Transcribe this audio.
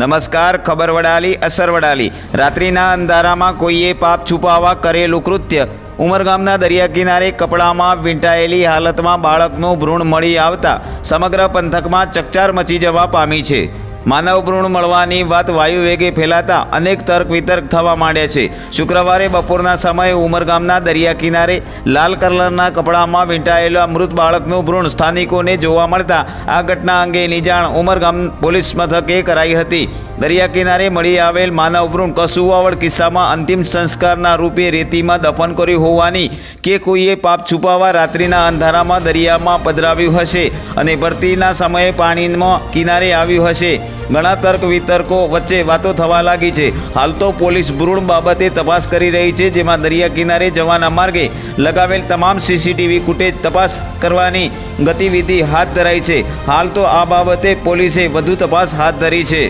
નમસ્કાર, ખબર વડાલી, અસર વડાલી. રાત્રિના અંધારામાં કોઈએ પાપ છુપાવવા કરેલું કૃત્ય. ઉમરગામના દરિયા કિનારે કપડામાં વીંટાયેલી હાલતમાં બાળકનું ભ્રૂણ મળી આવતા સમગ્ર પંથકમાં ચકચાર મચી જવા પામી છે. માનવ ભ્રૂણ મળવાની વાત વાયુ વેગે ફેલાતા અનેક તર્ક વિતર્ક થવા માંડ્યા છે. શુક્રવારે બપોરના સમયે ઉમરગામના દરિયા કિનારે લાલ કલરના કપડામાં વીંટાયેલા મૃત બાળકનું ભ્રૂણ સ્થાનિકોને જોવા મળતા આ ઘટના અંગેની જાણ ઉમરગામ પોલીસ મથકે કરાઈ હતી. દરિયા કિનારે મળી આવેલ માનવ ભ્રૂણ કસુવાવડ કિસ્સામાં અંતિમ સંસ્કારના રૂપે રેતીમાં દફન કર્યું હોવાની કે કોઈએ પાપ છુપાવવા રાત્રિના અંધારામાં દરિયામાં પધરાવ્યું હશે અને ભરતીના સમયે પાણીમાં કિનારે આવ્યું હશે. ઘણા તર્ક વિતર્કો વચ્ચે વાતો થવા લાગી છે. હાલ તો પોલીસ ભ્રૂણ બાબતે તપાસ કરી રહી છે, જેમાં દરિયા કિનારે જવાના માર્ગે લગાવેલ તમામ સીસીટીવી ફૂટેજ તપાસ કરવાની ગતિવિધિ હાથ ધરાઈ છે. હાલ તો આ બાબતે પોલીસે વધુ તપાસ હાથ ધરી છે.